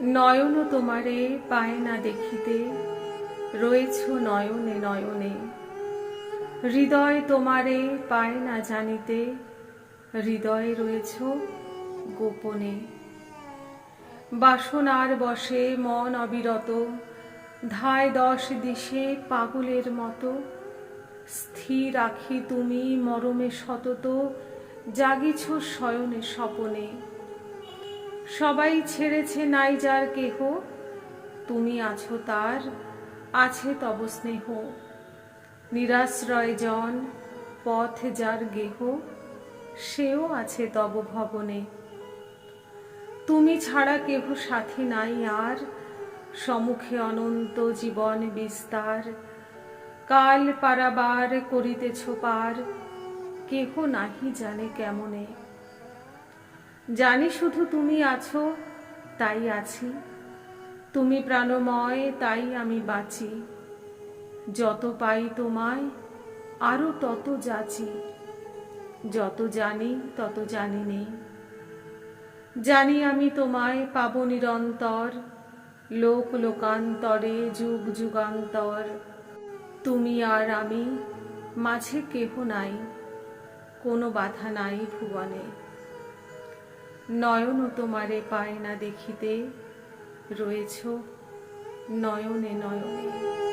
নয়ন তোমারে পায় না দেখিতে, রয়েছ নয়নে নয়নে। হৃদয় তোমারে পায় না জানিতে, হৃদয়ে রয়েছ গোপনে। বাসনার বসে মন অবিরত, ধায় দশ দিশে পাগলের মতো। স্থির রাখি তুমি মরমে সতত, জাগিছ শয়নে স্বপনে। সবাই ছেড়েছে নাই যার কেহ? তুমি আছো তার, আছে তব স্নেহ। নিরাশ্রয় জন, পথ যার গেহ, সেও আছে তব ভবনে। তুমি ছাড়া কেহ সাথী নাই আর সম্মুখে অনন্ত জীবন বিস্তার। কাল পারাবার করিতেছ পার, কেহ নাহি জানে কেমনে। জানি শুধু তুমি আছো, তাই আছি। তুমি প্রাণময়, তাই আমি বাঁচি। যত পাই তোমায়, আরও তত যাচি। যত জানি, তত জানি নেই। জানি আমি তোমায় পাব নিরন্তর, লোক লোকান্তরে, যুগ যুগান্তর। তুমি আর আমি, মাঝে কেহ নাই, কোনো বাধা নাই ভুবনে। নয়ন তোমারে পায় না দেখিতে। রয়েছ নয়নে নয়নে।